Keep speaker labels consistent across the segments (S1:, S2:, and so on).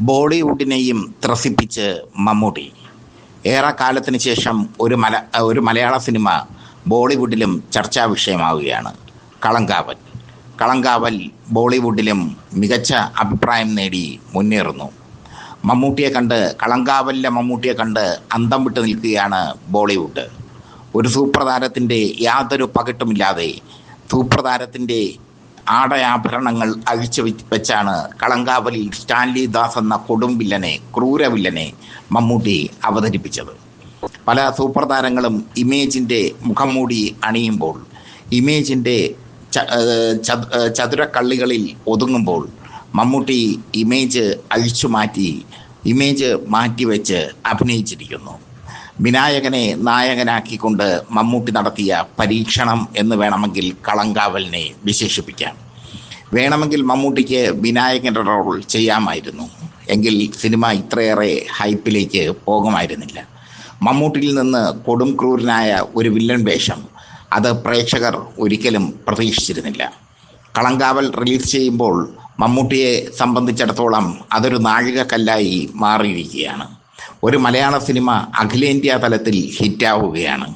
S1: ബോളിവുഡിനെയും ത്രസിപ്പിച്ച് മമ്മൂട്ടി. ഏറെക്കാലത്തിന് ശേഷം ഒരു മല ഒരു മലയാള സിനിമ ബോളിവുഡിലും ചർച്ചാ വിഷയമാവുകയാണ്. കളങ്കാവൽ. കളങ്കാവൽ ബോളിവുഡിലും മികച്ച അഭിപ്രായം നേടി മുന്നേറുന്നു. മമ്മൂട്ടിയെ കണ്ട് കളങ്കാവലിലെ മമ്മൂട്ടിയെ കണ്ട് അന്തം വിട്ട് നിൽക്കുകയാണ് ബോളിവുഡ്. ഒരു സൂപ്പർ താരത്തിന്റെ യാതൊരു പകിട്ടുമില്ലാതെ സൂപ്പർ താരത്തിന്റെ ആടയാഭരണങ്ങൾ അഴിച്ചു വെച്ചാണ് കളങ്കാവലി സ്റ്റാൻലി ദാസ് എന്ന കൊടും വില്ലനെ ക്രൂര വില്ലനെ മമ്മൂട്ടി അവതരിപ്പിച്ചത്. പല സൂപ്പർ താരങ്ങളും ഇമേജിന്റെ മുഖംമൂടി അണിയുമ്പോൾ ഇമേജിന്റെ ചതുരക്കള്ളികളിൽ ഒതുങ്ങുമ്പോൾ മമ്മൂട്ടി ഇമേജ് അഴിച്ചു മാറ്റി ഇമേജ് മാറ്റിവെച്ച് അഭിനയിച്ചിരിക്കുന്നു. വിനായകനെ നായകനാക്കിക്കൊണ്ട് മമ്മൂട്ടി നടത്തിയ പരീക്ഷണം എന്ന് വേണമെങ്കിൽ കളങ്കാവലിനെ വിശേഷിപ്പിക്കാം. വേണമെങ്കിൽ മമ്മൂട്ടിക്ക് വിനായകന്റെ റോൾ ചെയ്യാമായിരുന്നു. എങ്കിൽ സിനിമ ഇത്രയേറെ ഹൈപ്പിലേക്ക് പോകുമായിരുന്നില്ല. മമ്മൂട്ടിയിൽ നിന്ന് കൊടും ക്രൂരനായ ഒരു വില്ലൻ വേഷം അത് പ്രേക്ഷകർ ഒരിക്കലും പ്രതീക്ഷിച്ചിരുന്നില്ല. കളങ്കാവൽ റിലീസ് ചെയ്യുമ്പോൾ മമ്മൂട്ടിയെ സംബന്ധിച്ചിടത്തോളം അതൊരു നാഴികക്കല്ലായി മാറിയിരിക്കുകയാണ്. ഒരു മലയാള സിനിമ അഖിലേന്ത്യാ തലത്തിൽ ഹിറ്റാവുകയാണ്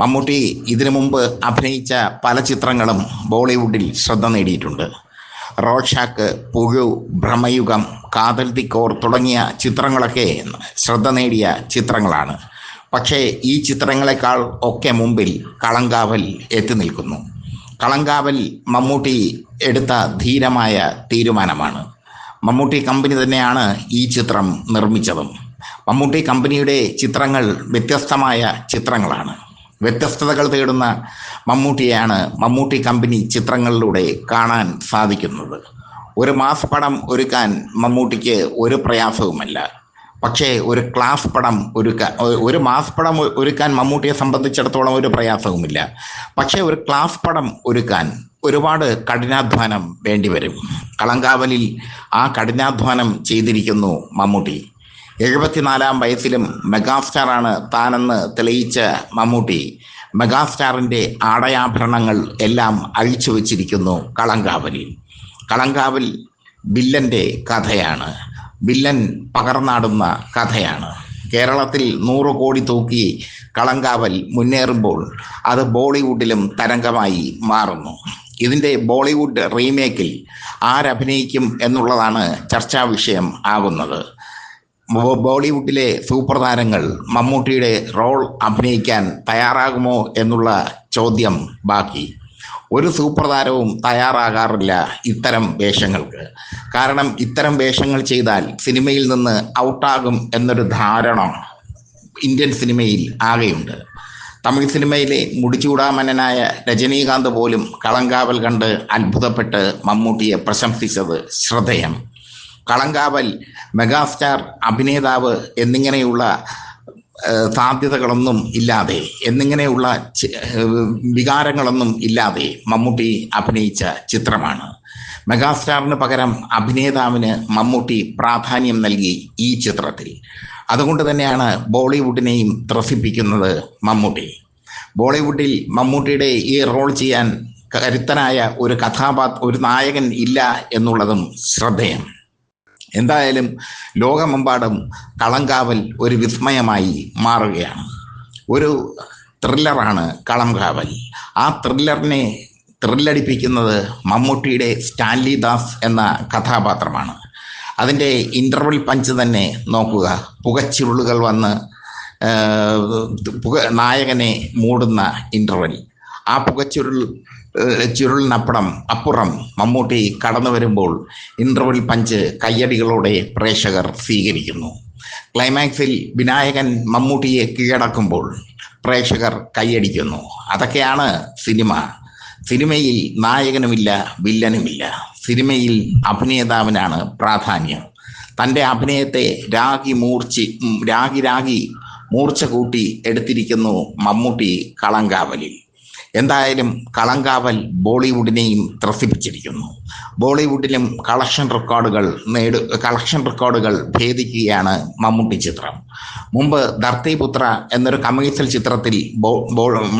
S1: മമ്മൂട്ടി ഇതിനു മുമ്പ് അഭിനയിച്ച പല ചിത്രങ്ങളും ബോളിവുഡിൽ ശ്രദ്ധ നേടിയിട്ടുണ്ട്. റോഷാക്ക് പുഴു ഭ്രമയുഗം കാതൽ തിക്കോർ തുടങ്ങിയ ചിത്രങ്ങളൊക്കെ ശ്രദ്ധ നേടിയ ചിത്രങ്ങളാണ്. പക്ഷേ ഈ ചിത്രങ്ങളെക്കാൾ ഒക്കെ മുമ്പിൽ കളങ്കാവൽ എത്തി നിൽക്കുന്നു. കളങ്കാവൽ മമ്മൂട്ടി എടുത്ത ധീരമായ തീരുമാനമാണ്. മമ്മൂട്ടി കമ്പനി തന്നെയാണ് ഈ ചിത്രം നിർമ്മിച്ചതും. മമ്മൂട്ടി കമ്പനിയുടെ ചിത്രങ്ങൾ വ്യത്യസ്തമായ ചിത്രങ്ങളാണ്. വ്യത്യസ്തതകൾ തേടുന്ന മമ്മൂട്ടിയാണ് മമ്മൂട്ടി കമ്പനി ചിത്രങ്ങളിലൂടെ കാണാൻ സാധിക്കുന്നത്. ഒരു മാസ് പടം ഒരുക്കാൻ മമ്മൂട്ടിക്ക് ഒരു പ്രയാസവുമല്ല. പക്ഷേ ഒരു ക്ലാസ് പടം ഒരുക്കാൻ ഒരു മാസ് പടം ഒരുക്കാൻ മമ്മൂട്ടിയെ സംബന്ധിച്ചിടത്തോളം ഒരു പ്രയാസവുമില്ല. പക്ഷേ ഒരു ക്ലാസ് പടം ഒരുക്കാൻ ഒരുപാട് കഠിനാധ്വാനം വേണ്ടിവരും. കളങ്കാവലിൽ ആ കഠിനാധ്വാനം ചെയ്തിരിക്കുന്നു മമ്മൂട്ടി. എഴുപത്തിനാലാം വയസ്സിലും മെഗാസ്റ്റാറാണ് താനെന്ന് തെളിയിച്ച മമ്മൂട്ടി. മെഗാസ്റ്റാറിന്റെ ആടയാഭരണങ്ങൾ എല്ലാം അഴിച്ചു വച്ചിരിക്കുന്നു കളങ്കാവലിൽ. കളങ്കാവൽ വില്ലന്റെ കഥയാണ്. വില്ലൻ പകർന്നാടുന്ന കഥയാണ്. കേരളത്തിൽ നൂറ് കോടി തൂക്കി കളങ്കാവൽ മുന്നേറുമ്പോൾ അത് ബോളിവുഡിലും തരംഗമായി മാറുന്നു. ഇതിന്റെ ബോളിവുഡ് റീമേക്കിൽ ആരഭിനയിക്കും എന്നുള്ളതാണ് ചർച്ചാ വിഷയം ആകുന്നത്. ബോളിവുഡിലെ സൂപ്പർ താരങ്ങൾ മമ്മൂട്ടിയുടെ റോൾ അഭിനയിക്കാൻ തയ്യാറാകുമോ എന്നുള്ള ചോദ്യം ബാക്കി. ഒരു സൂപ്പർ താരവും തയ്യാറാകാറില്ല ഇത്തരം വേഷങ്ങൾക്ക്. കാരണം ഇത്തരം വേഷങ്ങൾ ചെയ്താൽ സിനിമയിൽ നിന്ന് ഔട്ടാകും എന്നൊരു ധാരണ ഇന്ത്യൻ സിനിമയിൽ ആകെയുണ്ട്. തമിഴ് സിനിമയിലെ മുടിച്ചൂടാമന്നനായ രജനീകാന്ത് പോലും കളങ്കാവൽ കണ്ട് അത്ഭുതപ്പെട്ട് മമ്മൂട്ടിയെ പ്രശംസിച്ചത് ശ്രദ്ധേയം. കളങ്കാവൽ മെഗാസ്റ്റാർ അഭിനേതാവ് എന്നിങ്ങനെയുള്ള സാധ്യതകളൊന്നും ഇല്ലാതെ എന്നിങ്ങനെയുള്ള വികാരങ്ങളൊന്നും ഇല്ലാതെ മമ്മൂട്ടി അഭിനയിച്ച ചിത്രമാണ്. മെഗാസ്റ്റാറിന് പകരം അഭിനേതാവിന് മമ്മൂട്ടി പ്രാധാന്യം നൽകി ഈ ചിത്രത്തിൽ. അതുകൊണ്ട് തന്നെയാണ് ബോളിവുഡിനെയും ത്രസിപ്പിക്കുന്നത് മമ്മൂട്ടി. ബോളിവുഡിൽ മമ്മൂട്ടിയുടെ ഈ റോൾ ചെയ്യാൻ കരുത്തനായ ഒരു കഥാപാത്ര ഒരു നായകൻ ഇല്ല എന്നുള്ളതും ശ്രദ്ധേയം. എന്തായാലും ലോകമെമ്പാടും കളങ്കാവൽ ഒരു വിസ്മയമായി മാറുകയാണ്. ഒരു ത്രില്ലറാണ് കളംകാവൽ. ആ ത്രില്ലറിനെ ത്രില്ലടിപ്പിക്കുന്നത് മമ്മൂട്ടിയുടെ സ്റ്റാൻലി ദാസ് എന്ന കഥാപാത്രമാണ്. അതിന്റെ ഇന്റർവൽ പഞ്ച് തന്നെ നോക്കുക. പുകച്ചുരുളുകൾ വന്ന് പുക നായകനെ മൂടുന്ന ഇന്റർവൽ. ആ പുകച്ചുരുൾ ചുരുളിനപ്പുറം അപ്പുറം മമ്മൂട്ടി കടന്നു വരുമ്പോൾ ഇന്റർവൽ പഞ്ച് കയ്യടികളോടെ പ്രേക്ഷകർ സ്വീകരിക്കുന്നു. ക്ലൈമാക്സിൽ വിനായകൻ മമ്മൂട്ടിയെ കീഴടക്കുമ്പോൾ പ്രേക്ഷകർ കയ്യടിക്കുന്നു. അതൊക്കെയാണ് സിനിമ. സിനിമയിൽ നായകനുമില്ല വില്ലനുമില്ല. സിനിമയിൽ അഭിനേതാവിനാണ് പ്രാധാന്യം. തന്റെ അഭിനയത്തെ രാഗി മൂർച്ചി രാഗി രാഗി മൂർച്ച കൂട്ടി എടുത്തിരിക്കുന്നു മമ്മൂട്ടി കളങ്കാവലിൽ. എന്തായാലും കളങ്കാവൽ ബോളിവുഡിനെയും ത്രസിപ്പിച്ചിരിക്കുന്നു. ബോളിവുഡിലും കളക്ഷൻ റെക്കോർഡുകൾ നേടു കളക്ഷൻ റെക്കോർഡുകൾ ഭേദിക്കുകയാണ് മമ്മൂട്ടി ചിത്രം. മുമ്പ് ധർത്തിപുത്ര എന്നൊരു കമേഴ്സ്യൽ ചിത്രത്തിൽ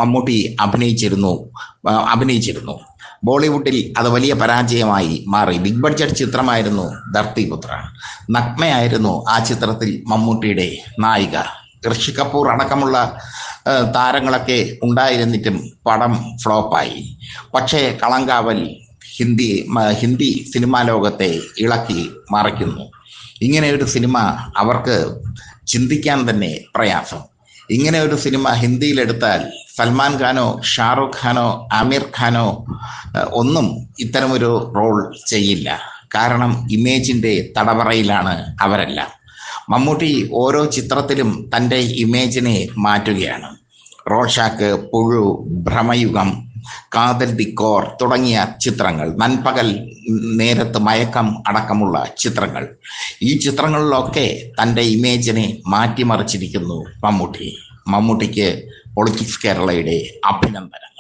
S1: മമ്മൂട്ടി അഭിനയിച്ചിരുന്നു അഭിനയിച്ചിരുന്നു. ബോളിവുഡിൽ അത് വലിയ പരാജയമായി മാറി. ബിഗ് ബഡ്ജറ്റ് ചിത്രമായിരുന്നു ധർത്തിപുത്ര നഗ്മയായിരുന്നു ആ ചിത്രത്തിൽ മമ്മൂട്ടിയുടെ നായിക. ഋഷി കപൂർ അടക്കമുള്ള താരങ്ങളൊക്കെ ഉണ്ടായിരുന്നിട്ടും പടം ഫ്ലോപ്പായി. പക്ഷേ കളങ്കാവൽ ഹിന്ദി ഹിന്ദി സിനിമാ ലോകത്തെ ഇളക്കി മറിക്കുന്നു. ഇങ്ങനെ ഒരു സിനിമ അവർക്ക് ചിന്തിക്കാൻ തന്നെ പ്രയാസം. ഇങ്ങനെ ഒരു സിനിമ ഹിന്ദിയിലെടുത്താൽ സൽമാൻ ഖാനോ ഷാറുഖ് ഖാനോ ആമിർ ഖാനോ ഒന്നും ഇത്തരമൊരു റോൾ ചെയ്യില്ല. കാരണം ഇമേജിന്റെ തടവറയിലാണ് അവരെല്ലാം. മമ്മൂട്ടി ഓരോ ചിത്രത്തിലും തന്റെ ഇമേജിനെ മാറ്റുകയാണ്. റോഷാക്ക് പുഴു ഭ്രമയുഗം കാതൽ കോർ തുടങ്ങിയ ചിത്രങ്ങൾ നൻപകൽ നേരത്ത് മയക്കം അടക്കമുള്ള ചിത്രങ്ങൾ. ഈ ചിത്രങ്ങളിലൊക്കെ തന്റെ ഇമേജിനെ മാറ്റിമറിച്ചിരിക്കുന്നു മമ്മൂട്ടി. മമ്മൂട്ടിക്ക് പൊളിറ്റിക്സ് കേരളയുടെ അഭിനന്ദനങ്ങൾ.